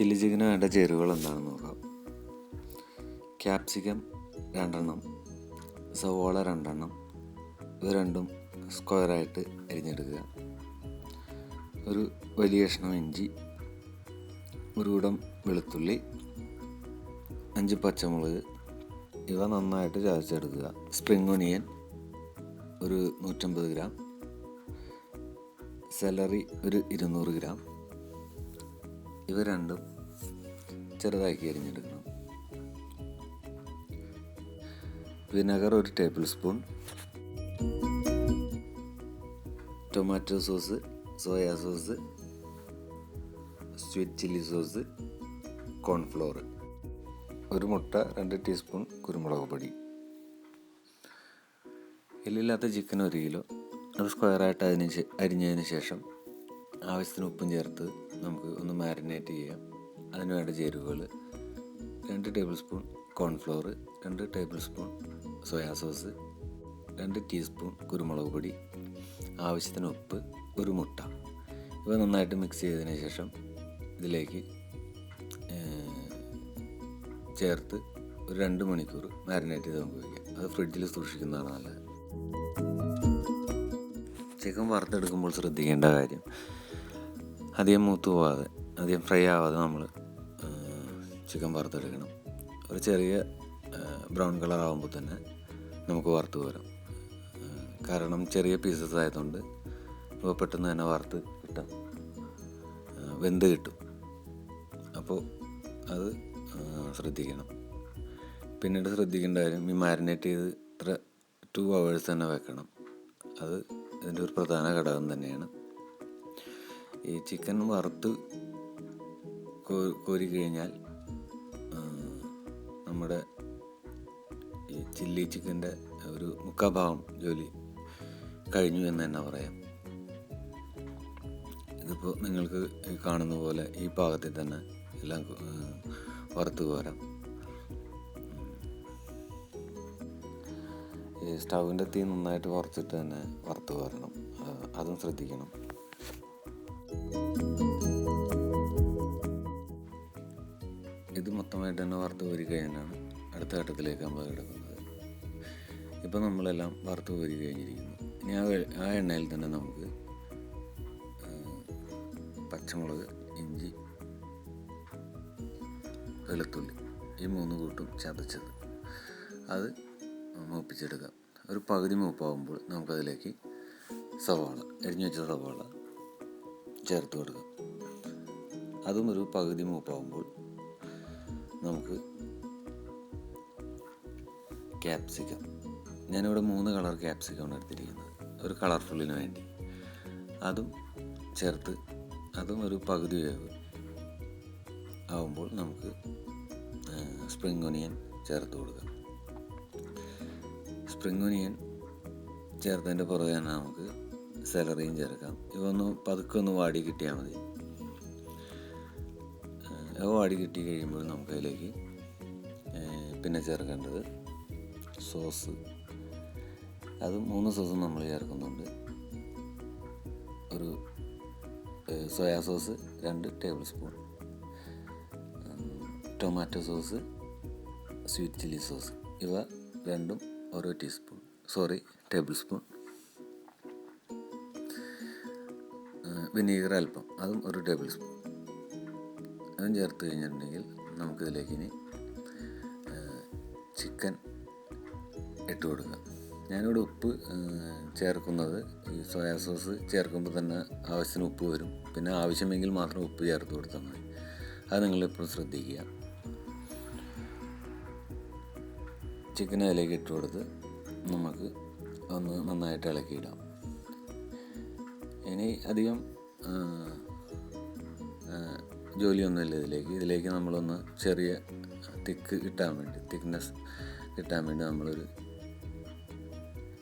Chilli ചിക്കന് വേണ്ട ചേരുവകൾ എന്താണെന്ന് നോക്കാം. ക്യാപ്സിക്കം രണ്ടെണ്ണം സവോള രണ്ടെണ്ണം ഇത് രണ്ടും സ്ക്വയറായിട്ട് അരിഞ്ഞെടുക്കുക. ഒരു വലിയ കഷ്ണം ഇഞ്ചി ഒരു കൂടം വെളുത്തുള്ളി അഞ്ച് പച്ചമുളക് ഇവ നന്നായിട്ട് ചതച്ചെടുക്കുക. സ്പ്രിംഗ് ഒനിയൻ ഒരു നൂറ്റമ്പത് ഗ്രാം സെലറി ഒരു ഇരുന്നൂറ് ഗ്രാം ഇവ രണ്ടും ചെറുതാക്കി അരിഞ്ഞെടുക്കണം. വിനെഗർ ഒരു tablespoon. Tomato sauce soya sauce sweet chilli sauce cornflour. ഒരു മുട്ട രണ്ട് ടീസ്പൂൺ കുരുമുളക് പൊടി. എല്ലില്ലാത്ത ചിക്കൻ ഒരു കിലോ. അത് സ്ക്വയറായിട്ട് അതിന് അരിഞ്ഞതിന് ശേഷം ആവശ്യത്തിന് ഉപ്പും ചേർത്ത് നമുക്ക് ഒന്ന് മാരിനേറ്റ് ചെയ്യാം. അതിന് വേണ്ട ചേരുവകൾ രണ്ട് ടേബിൾ സ്പൂൺ കോൺഫ്ലോർ രണ്ട് ടേബിൾ സ്പൂൺ സോയാ സോസ് രണ്ട് ടീസ്പൂൺ കുരുമുളക് പൊടി ആവശ്യത്തിന് ഉപ്പ് ഒരു മുട്ട. ഇവ നന്നായിട്ട് മിക്സ് ചെയ്തതിന് ശേഷം ഇതിലേക്ക് ചേർത്ത് ഒരു രണ്ട് മണിക്കൂർ മാരിനേറ്റ് ചെയ്ത് നമുക്ക് വയ്ക്കാം അത് ഫ്രിഡ്ജിൽ സൂക്ഷിക്കുന്നതാണ് നല്ലത്. ചിക്കൻ വറുത്തെടുക്കുമ്പോൾ ശ്രദ്ധിക്കേണ്ട കാര്യം അധികം മൂത്ത് പോവാതെ അധികം ഫ്രൈ ആവാതെ നമ്മൾ ചിക്കൻ വറുത്തെടുക്കണം. ഒരു ചെറിയ ബ്രൗൺ കളർ ആകുമ്പോൾ തന്നെ നമുക്ക് വറുത്ത് പോരാം. കാരണം ചെറിയ പീസസ് ആയതുകൊണ്ട് ഇപ്പോൾ പെട്ടെന്ന് തന്നെ വറുത്ത് കിട്ടാം. വെന്ത് കിട്ടും. അപ്പോൾ അത് ശ്രദ്ധിക്കണം. പിന്നീട് ശ്രദ്ധിക്കേണ്ട കാര്യം ഈ മാരിനേറ്റ് ചെയ്ത് ഇത്ര ടു അവേഴ്സ് തന്നെ വെക്കണം. അത് ഇതിന്റെ ഒരു പ്രധാന ഘടകം തന്നെയാണ്. ഈ ചിക്കൻ വറുത്ത് കോരി കഴിഞ്ഞാൽ നമ്മുടെ ഈ ചില്ലി ചിക്കന്റെ ഒരു മുക്കാഭാഗം ജോലി കഴിഞ്ഞു എന്ന് തന്നെ പറയാം. ഇതിപ്പോൾ നിങ്ങൾക്ക് കാണുന്ന പോലെ ഈ പാകത്തിൽ തന്നെ എല്ലാം വറുത്ത് കോരാം. ഈ സ്റ്റൗവിന്റെ തീ നന്നായിട്ട് കുറച്ചിട്ട് തന്നെ വറുത്ത് കോരണം. അതും ശ്രദ്ധിക്കണം. ഇത് മൊത്തമായിട്ട് തന്നെ വറുത്ത് കോരി കഴിഞ്ഞാണ് അടുത്ത ഘട്ടത്തിലേക്ക് നമ്മൾ കിടക്കുന്നത്. ഇപ്പം നമ്മളെല്ലാം വറുത്ത് കോരി കഴിഞ്ഞിരിക്കുന്നു. ഇനി ആ ആ എണ്ണയിൽ തന്നെ നമുക്ക് പച്ചമുളക് ഇഞ്ചി വെളുത്തുള്ളി ഈ മൂന്ന് കൂട്ടും ചതച്ചത്. അത് മൂപ്പിച്ചെടുക്കാം. ഒരു പകുതി മൂപ്പാകുമ്പോൾ നമുക്കതിലേക്ക് സവാള എരിഞ്ഞു വെച്ച സവാള ചേർത്ത് കൊടുക്കുക. അതും ഒരു പകുതി മൂപ്പാകുമ്പോൾ നമുക്ക് ക്യാപ്സിക്കം ഞാനിവിടെ മൂന്ന് കളർ ക്യാപ്സിക്കമാണ് എടുത്തിരിക്കുന്നത്. ഒരു കളർഫുള്ളിന് വേണ്ടി. അതും ചേർത്ത് അതും ഒരു പകുതി വേവ് ആവുമ്പോൾ നമുക്ക് സ്പ്രിംഗ് ഒനിയൻ ചേർത്ത് കൊടുക്കാം. സ്പ്രിംഗ് ഒനിയൻ ചേർത്തതിന്റെ പുറകെ തന്നെ നമുക്ക് സെലറിയും ചേർക്കാം. ഇവ ഒന്ന് പതുക്കെ ഒന്ന് വാടി കിട്ടിയാൽ മതി. ഇവ വാടി കിട്ടി കഴിയുമ്പോൾ നമുക്ക് അതിലേക്ക് പിന്നെ ചേർക്കേണ്ടത് സോസ്. അത് മൂന്ന് സോസും നമ്മൾ ചേർക്കുന്നുണ്ട്. ഒരു സോയാ സോസ് രണ്ട് tablespoon. Tomato sauce sweet chilli sauce. ഇവ രണ്ടും ഓരോ teaspoon sorry table spoon. Vinegar അല്പം അതും ഒരു ടേബിൾ സ്പൂൺ. അതും ചേർത്ത് കഴിഞ്ഞിട്ടുണ്ടെങ്കിൽ നമുക്കിതിലേക്ക് ഇനി ചിക്കൻ ഇട്ട് കൊടുക്കുക ഞാനിവിടെ ഉപ്പ് ചേർക്കുന്നത് ഈ സോയാ സോസ് ചേർക്കുമ്പോൾ തന്നെ ആവശ്യത്തിന് ഉപ്പ് വരും. പിന്നെ ആവശ്യമെങ്കിൽ മാത്രം ഉപ്പ് ചേർത്ത് കൊടുത്താൽ മതി. അത് നിങ്ങളെപ്പോഴും ശ്രദ്ധിക്കുക. ചിക്കൻ അതിലേക്ക് ഇട്ട് കൊടുത്ത് നമുക്ക് ഒന്ന് നന്നായിട്ട് ഇളക്കിയിടാം. ഇനി അധികം ജോലിയൊന്നുമില്ല ഇതിലേക്ക്. ഇതിലേക്ക് നമ്മളൊന്ന് ചെറിയ തിക്ക് കിട്ടാൻ വേണ്ടി തിക്നെസ് കിട്ടാൻ വേണ്ടി നമ്മളൊരു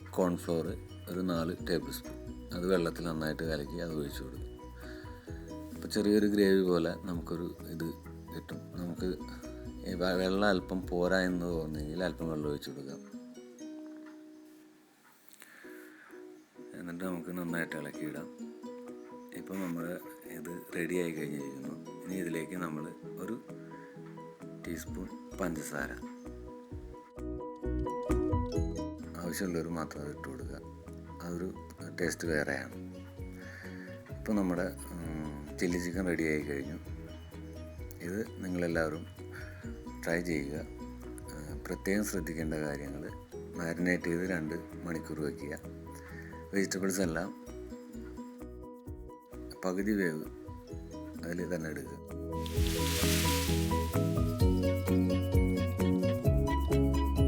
കോൺഫ്ലോർ ഒരു നാല് ടേബിൾ സ്പൂൺ. അത് വെള്ളത്തിൽ നന്നായിട്ട് കലക്കി അത് ഒഴിച്ചു കൊടുക്കും. അപ്പോൾ ചെറിയൊരു ഗ്രേവി പോലെ നമുക്കൊരു ഇത് കിട്ടും. നമുക്ക് വെള്ളം അല്പം പോരാ എന്ന് തോന്നുന്നെങ്കിൽ അല്പം വെള്ളം ഒഴിച്ചു കൊടുക്കാം. എന്നിട്ട് നമുക്ക് നന്നായിട്ട് ഇളക്കിയിടാം. ഇപ്പോൾ നമ്മൾ ഇത് റെഡി ആയി കഴിഞ്ഞിരിക്കുന്നു. ഇനി ഇതിലേക്ക് നമ്മൾ ഒരു ടീസ്പൂൺ പഞ്ചസാര. ആവശ്യമുള്ളവർ മാത്രം ഇട്ട് കൊടുക്കുക. അതൊരു ടേസ്റ്റ് വേറെയാണ്. ഇപ്പോൾ നമ്മുടെ ചില്ലി ചിക്കൻ റെഡി ആയി കഴിഞ്ഞു. ഇത് നിങ്ങളെല്ലാവരും ട്രൈ ചെയ്യുക. പ്രത്യേകം ശ്രദ്ധിക്കേണ്ട കാര്യങ്ങൾ. മാരിനേറ്റ് ചെയ്ത് രണ്ട് മണിക്കൂർ വയ്ക്കുക വെജിറ്റബിൾസ് എല്ലാം പകുതി വേവ് അതിൽ തന്നെ എടുക്കുക